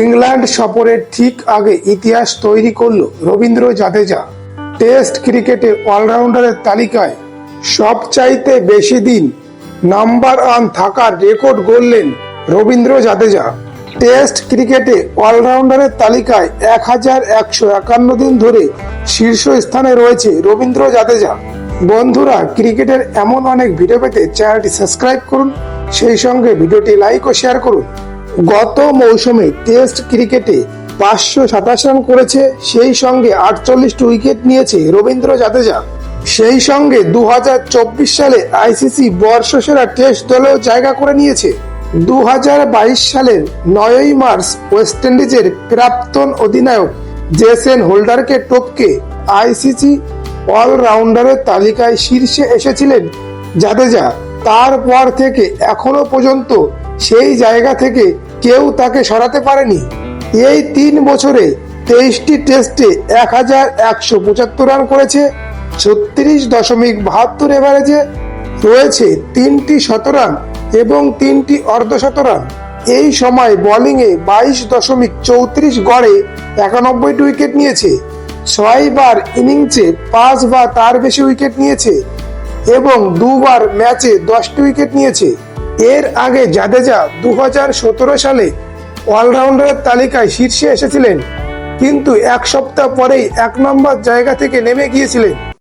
England সফরের ঠিক আগে ইতিহাস তৈরি করল রবীন্দ্র জাদেজা। টেস্ট ক্রিকেটে অলরাউন্ডারের তালিকায় সবচাইতে বেশি দিন নাম্বার ওয়ান থাকার রেকর্ড গড়লেন রবীন্দ্র জাদেজা। টেস্ট ক্রিকেটে অলরাউন্ডারের তালিকায় এক হাজার একশো একান্ন দিন ধরে শীর্ষ স্থানে রয়েছে রবীন্দ্র জাদেজা। বন্ধুরা, ক্রিকেটের এমন অনেক ভিডিও পেতে চ্যানেলটি সাবস্ক্রাইব করুন। সেই সঙ্গে ভিডিওটি লাইক ও শেয়ার করুন। গত মৌসুমে টেস্ট ক্রিকেটে পাঁচশো সাতাশ রান করেছে, সেই সঙ্গে আটচল্লিশটি উইকেট নিয়েছে রবীন্দ্র জাদেজা। সেই সঙ্গে দু হাজার চব্বিশ সালে আইসিসি বর্ষসেরা টেস্ট দলেও জায়গা করে নিয়েছে। দু হাজার বাইশ সালের নয়ই মার্চ ওয়েস্ট ইন্ডিজের প্রাক্তন অধিনায়ক জেসেন হোল্ডারকে টপকে আইসিসি অলরাউন্ডারের তালিকায় শীর্ষে এসেছিলেন জাদেজা। তারপর থেকে এখনও পর্যন্ত সেই জায়গা থেকে কেউ তাকে সরাতে পারেনি। এই তিন বছরে তেইশটি টেস্টে এক হাজার একশো পঁচাত্তর রান করেছে, ছত্রিশ দশমিক বাহাত্তর এভারেজে রয়েছে তিনটি শতরান এবং তিনটি অর্ধশতরান। এই সময় বোলিংয়ে বাইশ দশমিক চৌত্রিশ গড়ে একানব্বইটি উইকেট নিয়েছে ছয়বার ইনিংসে পাঁচ বা তার বেশি উইকেট নিয়েছে এবং দুবার ম্যাচে দশটি উইকেট নিয়েছে। এর আগে জাদেজা দু হাজার সতেরো সালে অলরাউন্ডারের তালিকায় শীর্ষে এসেছিলেন, কিন্তু এক সপ্তাহ পরেই এক নম্বর জায়গা থেকে নেমে গিয়েছিলেন।